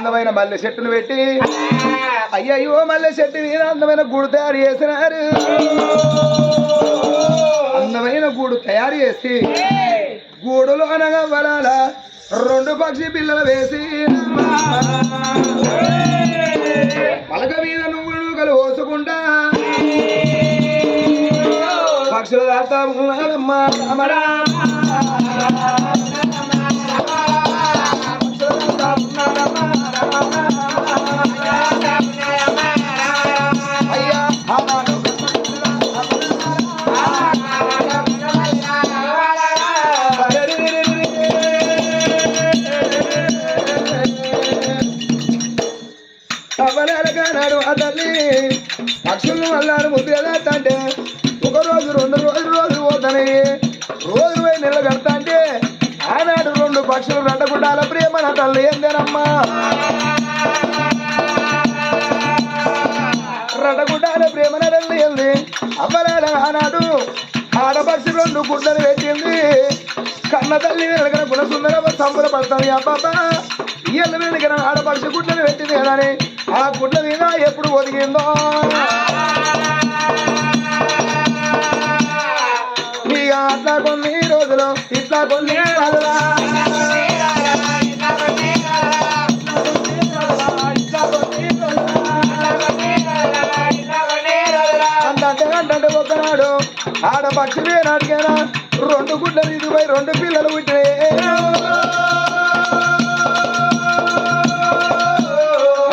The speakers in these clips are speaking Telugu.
అందమైన మల్లె చెట్టును పెట్టి. అయ్యయ్యో మల్లె చెట్టు మీద అందమైన గూడు తయారు చేసినారు. అందమైన గూడు తయారు చేసి గూడులో అనగా వరాల రెండు పక్షి పిల్లలు వేసి పలక మీద నువ్వులు నూకలు పోసుకుంటా. పక్షుల దాత పక్షుల ఉన్నారమ్మా రామరా. పక్షులను అల్లారు ముద్దు అంటే ఒక రోజు రెండు రోజులు రోజు పోతానే రోజు పోయి నెల అంటే ఆనాడు రెండు పక్షులు రెండగుండాల ప్రేమ నా తల్లి ఏందేనమ్మా అవ్వలేల ఆనాడు ఆడపక్షి రెండు గుడ్డలు పెట్టింది. కన్న తల్లి వెనకన గుణసుందర సంబరపడతాను అబ్బాబా ఇయ్యల వెనకన ఆడపక్షి గుడ్డలు పెట్టింది కదా అని ఆ గుడ్ల మీద ఎప్పుడు ఒదిగిందో? ఇక అట్లా కొన్ని రోజులు ఇట్లా కొన్ని ఆడపక్షి రెండు గుడ్డలు ఇదిపై రెండు పిల్లలు పుట్టినాయి.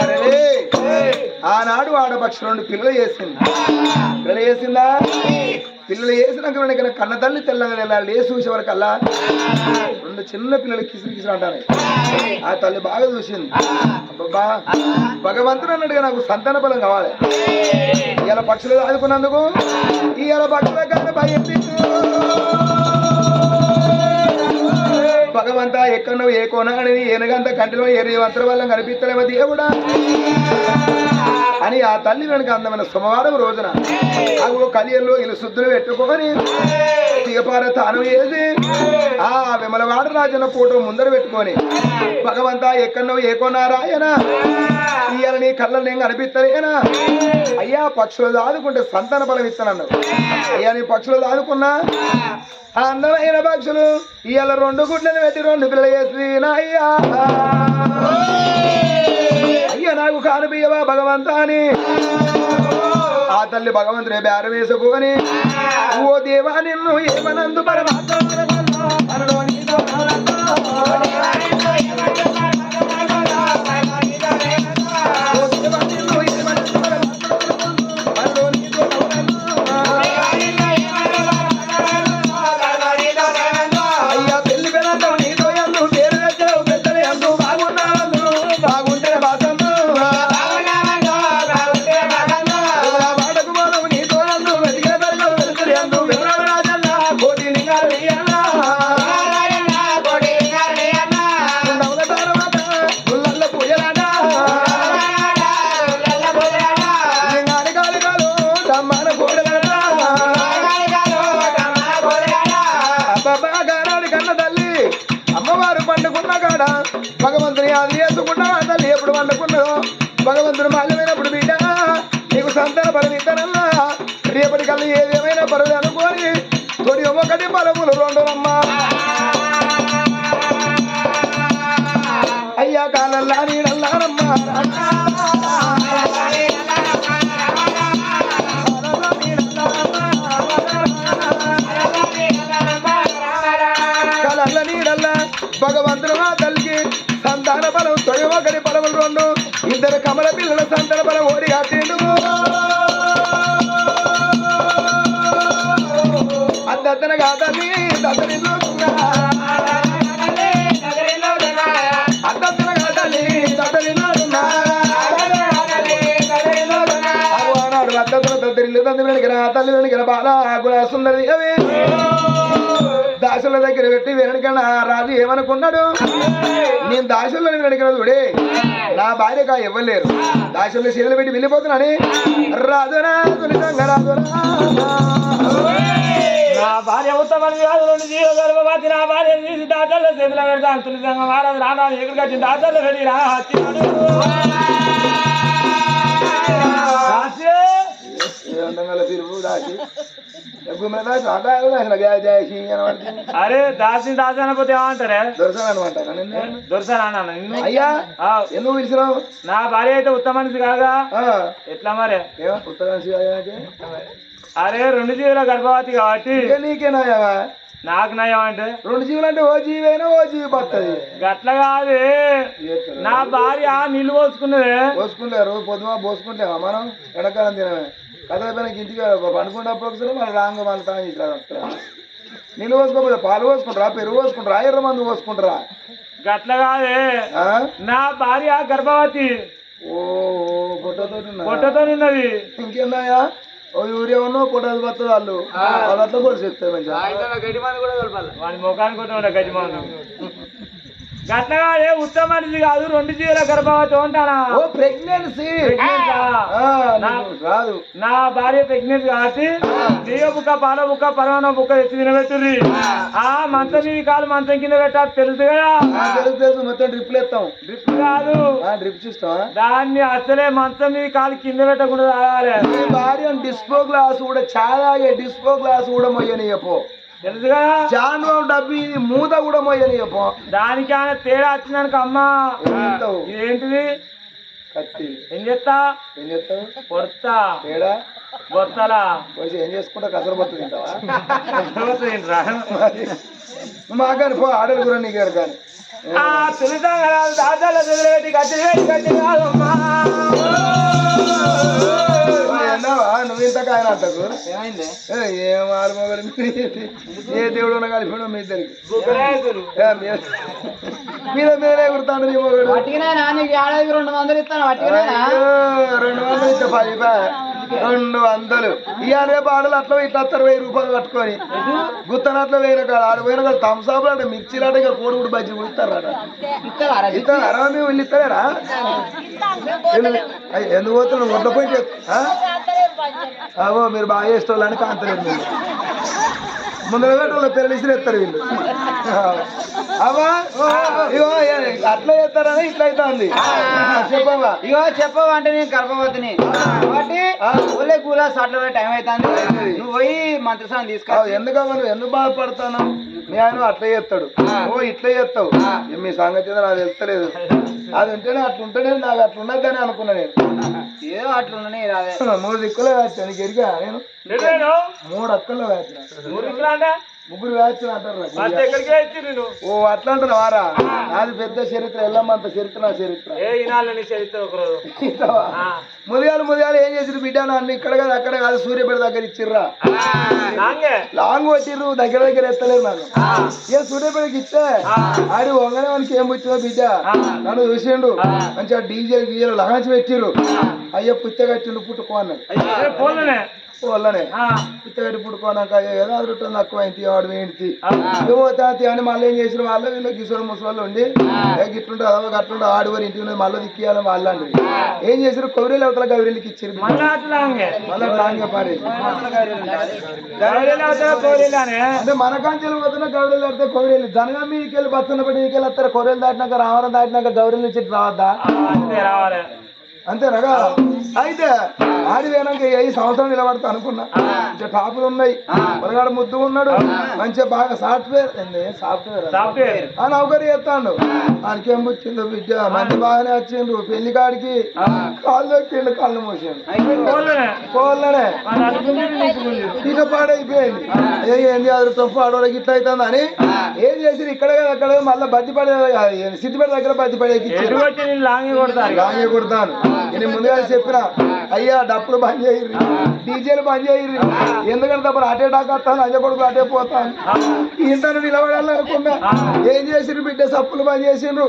అరే ఆనాడు ఆడపక్ష రెండు పిల్లలు చేసింది? పిల్లలు చేసిందా? పిల్లలు వేసినాక వెనక కన్న తల్లి తెల్లగా తెల్లాలి చూసే వరకు అల్లా రెండు చిన్న పిల్లలు కిసిరి కిసిరి అంటారు. ఆ తల్లి బాగా చూసింది. అబ్బబ్బా భగవంతుడు అన్నట్టుగా నాకు సంతాన బలం కావాలి. ఇవాళ పక్షులు ఆదుకున్నందుకు ఇవాళ పక్షుల కన్నా భయం భగవంతా ఎక్కడో ఏ కోన అని ఏనగంత కంటిలో ఎరి వంతర వల్ల కనిపిస్తలేమ దేవుడా. అని ఆ తల్లి వెనుక అందమైన సోమవారం రోజున అవి కలియల్లో ఇల్లు శుద్ధులు పెట్టుకోని దిగపార తాను వేసి ఆ విమలవాడ రాజన ఫోటో ముందర పెట్టుకొని. భగవంతా ఎక్కడో ఏ కొనారాయనా ఇవాళ నీ కళ్ళ నేను కనిపిస్తలేనా అయ్యా పక్షులు దాదుకుంటే సంతాన బలం ఇస్తానన్నావు అయ్యా నీ పక్షులు దాదుకున్నా? ఆ అందమైన పక్షులు ఇవాళ రెండు గుడ్లను పెట్టి రెండు పిల్లలు చేసి అయ్యా. అయ్యా నాకు కానిపియవా భగవంతా అని ఆ తల్లి భగవంతుడే బేరం వేసుకొని. ఓ దేవా నిన్ను ఏమనందు పరమాత్మ భగవంతుని అది చేసుకున్న తల్లి ఎప్పుడు పండుకున్నదో భగవంతుడు మాల్యమైనప్పుడు బిడ్డ నీకు సంతాన బలం రేపటి కల్లా ఏదేమైనా పర్వాలేదు అనుకోని తొడి ఒకటి బలములు రెండునమ్మా అయ్యా కాలల్లా నీడల్లారమ్మా వందనమా తల్లికి సంతాన బలం తొలి ఒకటి బలములు రెండు. ఇద్దరు కమల పిల్లల సంతాన బలం ఓడి అట్టిండు అద్దనగా తల్లి దద్దరిల్లు తల్లి అద్దతుల తండ్రి వెనుకన తల్లి వెనుకన బాధ గుణ సుందరి అవే దాసుల దగ్గర పెట్టి వెనకన రాజు ఏమనుకున్నాడు? నేను దాసులను వెనకన చూడే. నా భార్యగా ఇవ్వలేరు దాసులు చేతులు పెట్టి వెళ్ళిపోతున్నాని. రాజురా తులితంగా రాజురా నా భార్య ఉత్తమని కాదు రెండు జీవ గర్భవతి నా భార్య తీసి దాతల్లో చేతిలో పెడతాను. తులసంగ మహారాజు రానా ఎక్కడికి వచ్చి దాతల్లో పెట్టి రా అరే దాసి దాసి అనకపోతే ఏమంటారే? దొరసాను అనమాట నిన్ను? దొరసాను అన్నాను నిన్ను. అయ్యా ఎందుకు పిలిచినావు? నా భార్య అయితే ఉత్తమ మనిషి కాగా ఎట్లా మరే? ఏమో ఉత్తరాంశ అరే రెండు జీవుల గర్భవతి కాబట్టి. నీకేనాయవా నాకు నయం అంటే? రెండు జీవులు అంటే ఓ జీవైనా ఓ జీవి పత్తది గట్ల కాదే. నా భార్య నీళ్ళు పోసుకున్నదే. పోసుకుంటే రోజు పొద్దున పోసుకుంటావా మనం? ఎండాకాలం తినమే. కథ అయిపోయిన ఇంటికి పండుకున్నప్పుడు ఒకసారి మన రాంగ మన తాగి నీళ్ళు పోసుకోకపోతే పాలు పోసుకుంటారా? పెరుగు పోసుకుంటారా? ఎర్ర మందు పోసుకుంటారా? గట్ల కాదే. ఆ? నా భార్య గర్భవతి. ఓ పొట్టతో ఇంకేందాయా ఓ యూరియా ఉన్నో పొట్టది పత్తది వాళ్ళు. వాళ్ళు అట్లా కూడా చెప్తాయి మంచిగా. వాడి ముఖానికి కొట్టి ఉండే గజమాను గట్ల కాదే ఉత్తమ మనిషి కాదు రెండు జీవుల గర్భవతి ఉంటానా ఓ ప్రెగ్నెన్సీ? రాదు. నా భార్య ప్రెగ్నెంట్ కాబట్టి బియ్య బుక్క పాల బుక్క పరమాణ బుక్క తెచ్చి తినబెట్టుర్రి ఆ. మంచం మీ కాలు మంచం కింద పెట్టాలి తెలుసు కదా? తెలుసు తెలుసు మొత్తం డ్రిప్లు ఎత్తాం డ్రిప్ కాదు. డ్రిప్ సిస్టమ్ దాన్ని అసలే మంచం మీ కాలు కింద పెట్టకుండా తాగాలి. భార్య డిస్పో గ్లాస్ కూడా చాలా డిస్పో గ్లాస్ కూడా మొయ్యనియపో తెలుసు కదా జాను డబ్బి మూత కూడా మొయ్యనియపో దానికి ఆయన తేడా వచ్చిందనుక అమ్మ. ఇదేంటిది? కత్తి. ఏం చేస్తా? ఏం చెప్తావు కొడతా ఏడా బొత్తలా. ఏం చేసుకుంటా? కసరబత్తు తింటావా? ఏంట్రా? మాకాని పో ఆడలు కూడా నీ గారు కానీ. తెలుసా? కదా చదివేటి గట్టి వేటి గట్టి కాదమ్మా. నువ్వు ఇంత కాయన ఏమైంది? ఏ, ఆలుమగలు ఏ దేవుడు ఉన్న కలిపి మీ ఇద్దరికి? మీద మీద ఎగురుతాడు మీ మొగడు. పట్టికనైనా నీకు ఏడాదికి రెండు వందలు ఇస్తాను రెండు వందలు ఇచ్చే పది. రెండు వందలు. ఇవాళ రేపు ఆడలు అట్లా ఇట్లా వస్తారు వెయ్యి రూపాయలు పట్టుకొని గుత్తనట్లు వేయిన కాడ ఆడ పోయిన కాడ థమ్సాప్ అంటే మిర్చి లాట ఇక కోడిగుడు బజ్జీ కూడా ఇస్తారా ఇస్తారా ఇస్తారా మేము వీళ్ళు ఇస్తారా ఎందుకు పోతున్నావు? ఒడ్ల పోయి? అవో మీరు బాగా చేసేవాళ్ళని కాంతలేదు మీరు. ముందర పిల్లలు ఇసిరి ఎత్తారు వీళ్ళు. అవా ఇగో అట్లా చేస్తారని ఇట్లా అవుతుంది చెప్పవా ఇగో చెప్పవు అంటే నేను గర్భవతిని. కాబట్టి ఊళ్ళే కూల సాట్లో టైం అవుతుంది నువ్వు పోయి మంత్రసాన్ని తీసుకో ఎందుకమ్మా నువ్వు? ఎందుకు బాధపడతాను? మీ ఆయన అట్లా చేస్తాడు. ఓ ఇట్లా చేస్తావు. మీ సంగతి నాకు తెలుస్తలేదు అది ఉంటేనే అట్లా ఉంటేనే నాకు అట్లా ఉండద్దని అనుకున్నా నేను. ఏదో అట్లున్నాయి రాదే మూడు దిక్కులో వేస్తాను నీకు ఎరిగా నేను నేను మూడు అక్కల్లో అంటే? ముగ్గురు అంటారు నాకు. నేను ఓ అట్లా అంటారు వారా. నాది పెద్ద చరిత్ర ఎల్లమ్మంత చరిత్ర నా చరిత్ర. చరిత్ర ఒకరోజు. ముదిగాలు ముదిగాలు ఏం చేసిరు బిడ్డ? నన్ను ఇక్కడ కాదు అక్కడ కాదు సూర్యపేట దగ్గర ఇచ్చిర్రా. నాంగే లాంగ్. కొట్టిర్రు దగ్గర దగ్గర ఎత్తలేదు నన్ను. ఏ సూర్యపేటకి ఇస్తే? ఆడి వంగనే వానికి ఏం వచ్చిందో బిడ్డ? నన్ను చూసిండు. మంచిగా డీజేలు గీజలు లగాంచి పెట్టిర్రు. అయ్యో కట్టిండు పుట్టుకో అన్నాడు వాళ్ళనే కట్టి పుట్టుకోనాక ఏదో అది ఉంటుంది తక్కువ అయింది వాడు ఏంటి ఏమో తాతి అని మళ్ళీ ఏం చేసిన వాళ్ళు వీళ్ళు కిషోర్ ముసలు ఉండి గిట్లుంటే అదో గట్లుంటే ఆడి వారి ఇంటికి ఉన్నది మళ్ళీ దిక్కియాలని వాళ్ళు అంటారు ఏం చేసారు కొబ్బరి అవతల గౌరీలకి ఇచ్చారు మళ్ళా లాంగ్ పాడేసి అంటే మన కాంచెలు పోతున్న గౌరీలు దాటితే కొబ్బరి జనగా మీదకి వెళ్ళి బతున్నప్పుడు నీకు వెళ్ళి వస్తారు. కొబ్బరిలు దాటినాక రావడం దాటినాక గౌరీలు నుంచి రావద్దా? రావాలి. అంతేనగా అయితే ఆడి పోయినాక ఏ సంవత్సరం నిలబడతా అనుకున్నా. మంచిగా టాపులు ఉన్నాయి. పొరగాడు ముద్దు ఉన్నాడు. మంచిగా బాగా సాఫ్ట్వేర్. Software software. ఆ నౌకరీ చేస్తాడు ఆయనకేం వచ్చిందో బిడ్డ మంచి బాగానే వచ్చిండ్రు పెళ్ళి కాడికి కాళ్ళు దొక్కిండు కళ్ళు మూసిండు. ముందు ఇక పాడైపోయింది. ఏ ఏంది అదృష్టం పాడోళ్ళకి ఇట్లా అవుతుందని ఏం చేసి ఇక్కడ కదా అక్కడ మళ్ళీ బద్ది పడే సిద్దిపేట దగ్గర నేను లాంగి కొడతారు. లాంగే కొడతాను. నేను ముందుగా చెప్పిన. అయ్యా డప్పులు బంద్ చేయరు డీజేలు బంద్ చేయరు ఎందుకంటే తప్ప అటే డాక్ వస్తాను అయ్య కొడుకు అటే పోతాను. ఇంతను నిలబడాలనుకున్నా. ఏం చేసిర్రు బిడ్డ? సప్పులు బంద్ చేసిండ్రు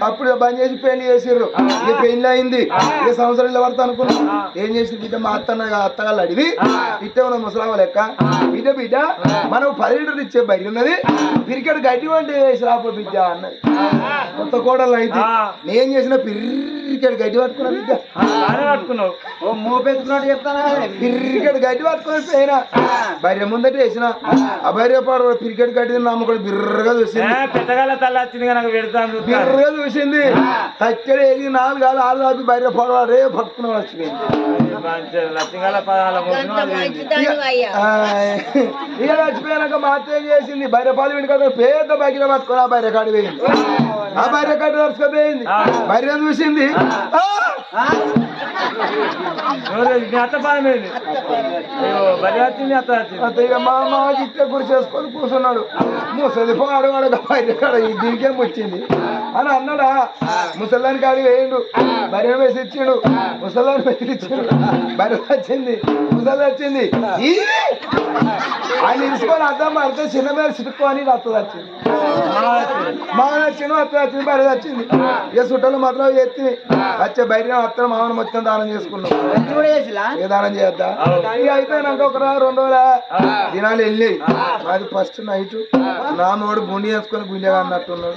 సప్పుడు బంద్ చేసి పెళ్ళి చేసిర్రు. ఇక పెళ్ళి అయింది. ఇక సంవత్సరం నిలబడతా అనుకున్నా. ఏం చేసి బిడ్డ? మా అత్తన్న అత్తగాళ్ళు అడిగి ఇట్టే ఉన్న ముసలామ లెక్క బిడ్డ బిడ్డ మనం పది లీటర్లు ఇచ్చే బయట ఉన్నది. పిరికెడు గడ్డి వంటి వేసి రాపో బిడ్డ అన్నది. కొత్త కోడలు అయితే. నేను చేసిన పిర్రికెడు గడ్డి పట్టుకున్నా బిడ్డ. పట్టుకున్నావు. ఓ మోపెత్తుకున్నట్టు చెప్తానా? పిర్రికెడు గడ్డి పట్టుకొని పోయినా. భార్య ముందట వేసిన. ఆ. భార్య పాడు పిరికెడు గడ్డి తిని నమ్ముకొని బిర్రగా చూసింది. పెద్దగాల తల్లి వచ్చింది కనుక పెడతాను. బిర్రగా చూసింది. తచ్చడి వేసి నాలుగు కాలు ఆరు దాపి భార్య పాడు రే పట్టుకున్నాడు ఏంది? ఆ, ఇక చచ్చిపోయాక మా అత్త ఏం చేసింది? భార్య పాలు విండి కదా పెద్ద బగిర పట్టుకొని ఆ భార్య కాడి పోయింది. ఆ. భార్య కాడి నడుచుకోపోయింది భార్య చూసింది? మీ అత్త పానం బలి అత్త మా ఇట్లా గురి చేసుకొని కూర్చున్నాడు. ముసలిపో పాడు వాడు భార్య దీనికేం వచ్చింది? అని అన్నాడా. ముసలాని కాడికి వేయండు భార్య వేసి ఇచ్చిండు. ముసలాన్ని వేసి ఇచ్చిండు. భార్య వచ్చింది. ముసలి వచ్చింది. ఆయన ఇసుకొని అర్థం పడితే చిన్న మీద చిట్టుకొని అత్తది వచ్చింది. మా నచ్చిన అత్త వచ్చింది. భార్య వచ్చింది. ఇక చుట్టాలు మాత్రం ఎత్తి వచ్చే బయట అత్తను మామని మొత్తం దానం చేసుకున్నాం. ఏ దానం చేద్దా అయిపోయినాక ఒక రా- రెండు రోజుల దినాలు వెళ్ళి అది ఫస్ట్ నైట్ నాన్నోడు గుండి వేసుకొని గుండెగా అన్నట్టున్నాడు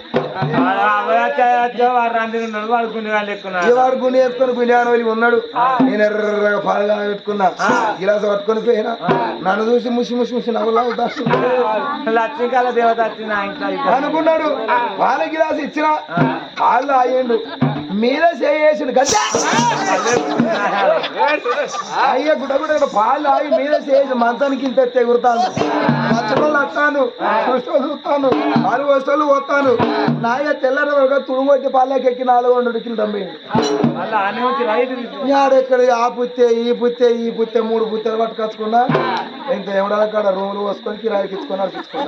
వాడు గుండె వాళ్ళు ఈ ఎక్కున్నాడు వాడు గుండె వేసుకొని గుండెగా వెళ్ళి ఉన్నాడు. నేను ఎర్రగా పాలుగా పెట్టుకున్నా గిలాస్ పట్టుకొని పోయినా. నన్ను చూసి ముసి ముసి ముసి నవ్వులా లక్ష్మీకాల దేవత. అనుకున్నాడు. పాల గిలాస్ ఇచ్చిన. పాలు ఆగిండు మీద చేసిండు గద్ద అయ్య గుడ్డ పాలు ఆగి మీద చేసి మంచానికి ఇంత ఎగురుతాను. మచ్చలు వస్తాను చూస్తూ చూస్తాను నాలుగు వస్తువులు పోతాను. నాయ తెల్లర వరకు తుడుగొట్టి పాలకి ఎక్కి నాలుగు వందల కిలో మళ్ళీ తీసుకు ఆడెక్కడ ఆ పుత్తే ఈ పుత్తే ఈ పుత్తే మూడు పుత్తెలు పట్టుకొచ్చుకున్నా? ఇంత ఎవడాల కాడ? రూములు పోసుకొని కిరాయికి ఇచ్చుకొని నడిపించుకున్నా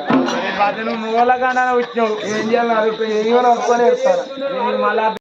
నువ్వు మూలగానే వచ్చినావు. ఏం చేయాలి ఏమైనా వేస్తాను నేను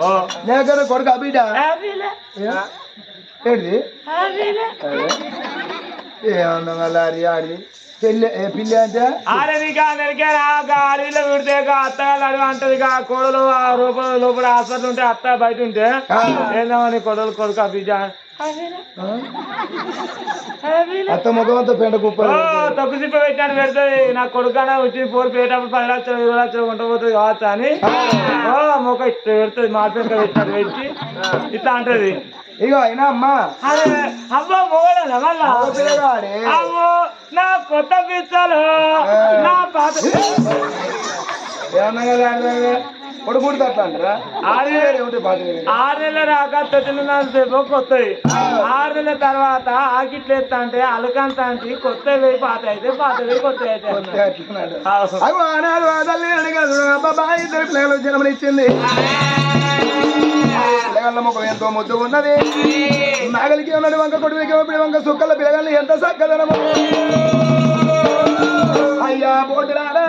ఓ. లేకనే కొడుకు అబిడ్డ ఏంటిది? ఏమన్నా లారీ ఆడి? పెళ్ళి ఏ పిల్లి అంటే? ఆడదిగా నెరికారు అడవిలో పెడితే అత్తగారు అంటది కోడలు ఆ రూపం లోపల హాస్పిటల్ ఉంటే అత్త బయట ఉంటే. ఏందామని కొడలు కొడుకు ఆ? అత్త ముఖం అంతా పెంట కుప్పలు ఓ, తొక్కు సిప్ప పెట్టాను పెడుతుంది. నా కొడుకన వచ్చి ఫోర్ పేటప్పుడు పది లక్షలు ఇరవై లక్షలు పోతుంది కావచ్చు అని. మొక్క ఇట్లా పెడుతుంది మా పెంక పెట్టినట్టు పెట్టి. ఇట్లా అంటది. ఇక అయినా అమ్మా. అరే అబ్బా మొగడనా మళ్ళా. మగ పిల్లగాడే. అమ్మో నా కొత్త పిచ్చలు. నా పాత ఏమన్నా కదా పొడి అట్లా అంటారా? ఆరు ఉంటే పాత వేరే. ఆరు నెలల రాక కొత్తవి. ఆరు నెలల తర్వాత ఆకిట్లు ఎత్తా అంటే అలకంత అంటే కొత్త వేయి పాత అయితే పాత వేయి కొత్త అయితే ఇద్దరు పిల్లలు జన్మనిచ్చింది పిల్లగాళ్ళ ముఖం ఎంతో ముద్దు ఉన్నది. నాగలికి ఉన్నది వంక కొడుకులకి ఇప్పుడు వంక సుక్కల పిల్లగాళ్ళు ఎంత చక్కదనము. అయ్యా బోటులారా